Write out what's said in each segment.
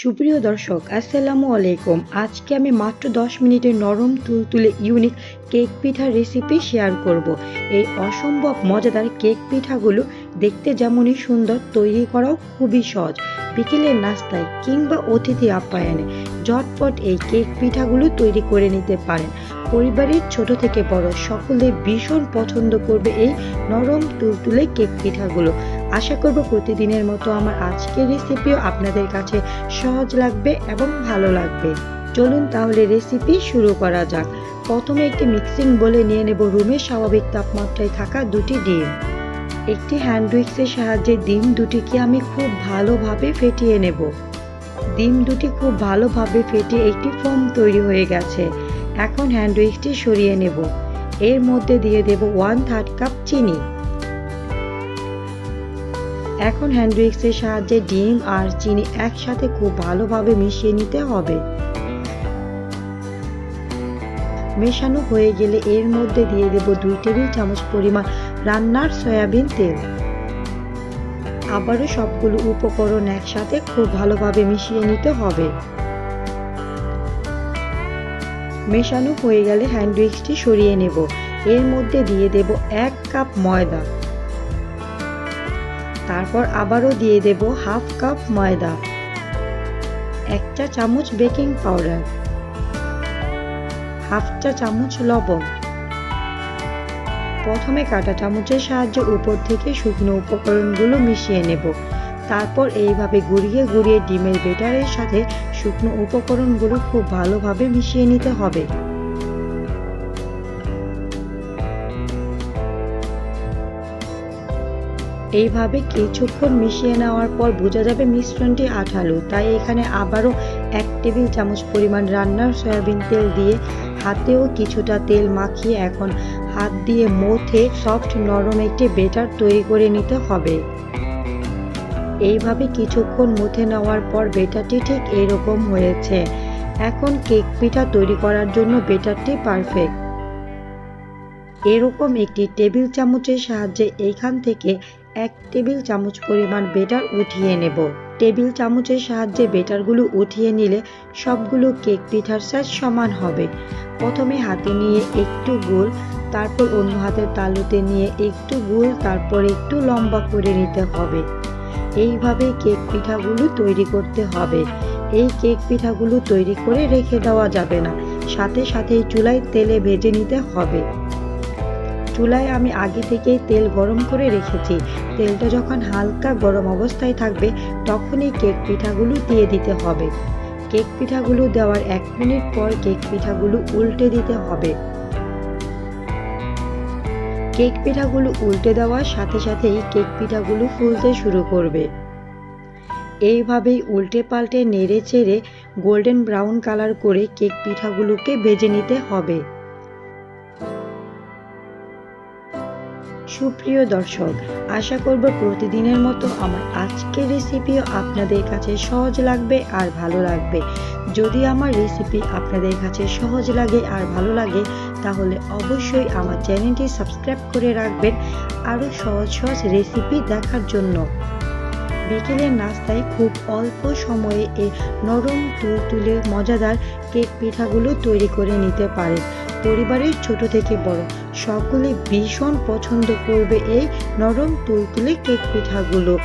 সুপ্রিয় দর্শক, আসসালামু আলাইকুম। আজকে আমি মাত্র 10 মিনিটের নরম তুলতুলে ইউনিক কেক পিঠার রেসিপি শেয়ার করব। এই অসম্ভব মজাদার কেক পিঠাগুলো দেখতে যেমনই সুন্দর, তৈরি করাও খুবই সহজ। বিকেলের নাস্তায় কিংবা অতিথি আপ্যায়নে ঝটপট এই কেক পিঠাগুলো তৈরি করে নিতে পারেন। পরিবারের ছোট থেকে বড় সকলে ভীষণ পছন্দ করবে এই নরম তুলতুলে কেক পিঠাগুলো। আশা করব প্রতিদিনের মতো আমার আজকের রেসিপিও আপনাদের কাছে সহজ লাগবে এবং ভালো লাগবে। চলুন তাহলে রেসিপি শুরু করা যাক। প্রথমে একটি মিক্সিং বলে নিয়ে নেব রুমের স্বাভাবিক তাপমাত্রায় থাকা দুটি ডিম। একটি হ্যান্ড উইক্সের সাহায্যে ডিম দুটিকে আমি খুব ভালোভাবে ফেটিয়ে নেব। ডিম দুটি খুব ভালোভাবে ফেটে একটি ফোম তৈরি হয়ে গেছে। এখন হ্যান্ড উইক্সটি সরিয়ে নেব। এর মধ্যে দিয়ে দেব ওয়ান থার্ড কাপ চিনি। এখন হ্যান্ড উইক্সের সাহায্যে ডিম আর চিনি একসাথে খুব ভালোভাবে মিশিয়ে নিতে হবে। মেশানো হয়ে গেলে এর মধ্যে দিয়ে দেব দুই টেবিল চামচ পরিমাণ রান্নার সয়াবিন তেল। আবারও সবগুলো উপকরণ একসাথে খুব ভালোভাবে মিশিয়ে নিতে হবে। মেশানো হয়ে গেলে হ্যান্ড উইক্সটি সরিয়ে নেব। এর মধ্যে দিয়ে দেব এক কাপ ময়দা। তারপর আবারও দিয়ে দেব হাফ কাপ ময়দা এক চা চামচ বেকিং পাউডার, হাফ চা চামচ লবণ। প্রথমে কাটা চামচের সাহায্যে উপর থেকে শুকনো উপকরণগুলো মিশিয়ে নেব। তারপর এইভাবে গুড়িয়ে গুড়িয়ে ডিমের বেটারের সাথে শুকনো উপকরণগুলো খুব ভালোভাবে মিশিয়ে নিতে হবে। এইভাবে কিছুক্ষণ মিশিয়ে নেওয়ার পর বোঝা যাবে মিশ্রণটি আঠালো। তাই এখানে আবারও এক টেবিল চামচ পরিমাণ রান্নার সয়াবিন তেল দিয়ে হাতেও কিছুটা তেল মাখিয়ে এখন হাত দিয়ে মথে সফট নরম একটি বেটার তৈরি করে নিতে হবে। এইভাবে কিছুক্ষণ মুথে নেওয়ার পর বেটারটি ঠিক এরকম হয়েছে। এখন কেক পিঠা তৈরি করার জন্য বেটারটি পারফেক্ট। এরকম একটি টেবিল চামচের সাহায্যে এইখান থেকে এক টেবিল চামচ পরিমাণ বেটার উঠিয়ে নেব। টেবিল চামচের সাহায্যে বেটারগুলো উঠিয়ে নিলে সবগুলো কেক পিঠার সাইজ সমান হবে। প্রথমে হাতে নিয়ে একটু গোল, তারপর অন্য হাতের তালুতে নিয়ে একটু গোল, তারপর একটু লম্বা করে নিতে হবে। এইভাবে কেক পিঠাগুলো তৈরি করতে হবে। এই কেক পিঠাগুলো তৈরি করে রেখে দেওয়া যাবে না। সাথে সাথে চুলায় তেলে ভেজে নিতে হবে। চুলায় আমি আগে থেকেই তেল গরম করে রেখেছি। তেলটা যখন হালকা গরম অবস্থায় থাকবে, তখনই কেক পিঠাগুলো দিয়ে দিতে হবে। কেক পিঠাগুলো দেওয়ার এক মিনিট পর কেক পিঠাগুলো উল্টে দিতে হবে। কেক পিঠাগুলো উল্টে দেওয়ার সাথে সাথেই কেক পিঠাগুলো ফুলতে শুরু করবে। এইভাবেই উল্টে পাল্টে নেড়ে চেড়ে গোল্ডেন ব্রাউন কালার করে কেক পিঠাগুলোকে ভেজে নিতে হবে। সুপ্রিয় দর্শক, আশা করব প্রতিদিনের মতো আমার আজকের রেসিপিও আপনাদের কাছে সহজ লাগবে আর ভালো লাগবে। যদি আমার রেসিপি আপনাদের কাছে সহজ লাগে আর ভালো লাগে, তাহলে অবশ্যই আমার চ্যানেলটি সাবস্ক্রাইব করে রাখবেন আরও সহজ সহজ রেসিপি দেখার জন্য। বিকেলের নাস্তায় খুব অল্প সময়ে এই নরম তুলতুলে মজাদার কেক পিঠাগুলো তৈরি করে নিতে পারেন। পরিবারের ছোট থেকে বড়। সকলে ভীষণ পছন্দ করবে এই নরম তুলতুলে কেক পিঠাগুলো।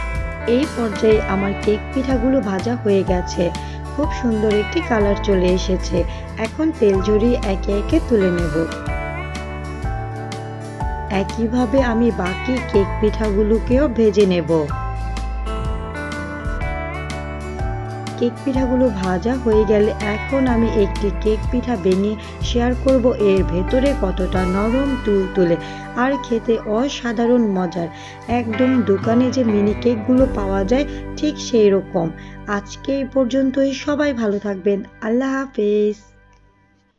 এই পর্যায়ে আমার কেক পিঠাগুলো ভাজা হয়ে গেছে। খুব সুন্দর একটি কালার চলে এসেছে। এখন তেল জড়িয়ে একে একে তুলে নেব। একইভাবে আমি বাকি কেক পিঠাগুলোকেও ভেজে নেব। কেক পিঠাগুলো ভাজা হয়ে গেলে এখন আমি একটি কেক পিঠা বেনিয়ে শেয়ার করব এর ভেতরে কতটা নরম তুল তুলে আর খেতে অসাধারণ মজার। একদম দোকানে যে মিনি কেকগুলো পাওয়া যায় ঠিক সেই রকম আজকে এই পর্যন্তই। সবাই ভালো থাকবেন। আল্লাহ হাফেজ।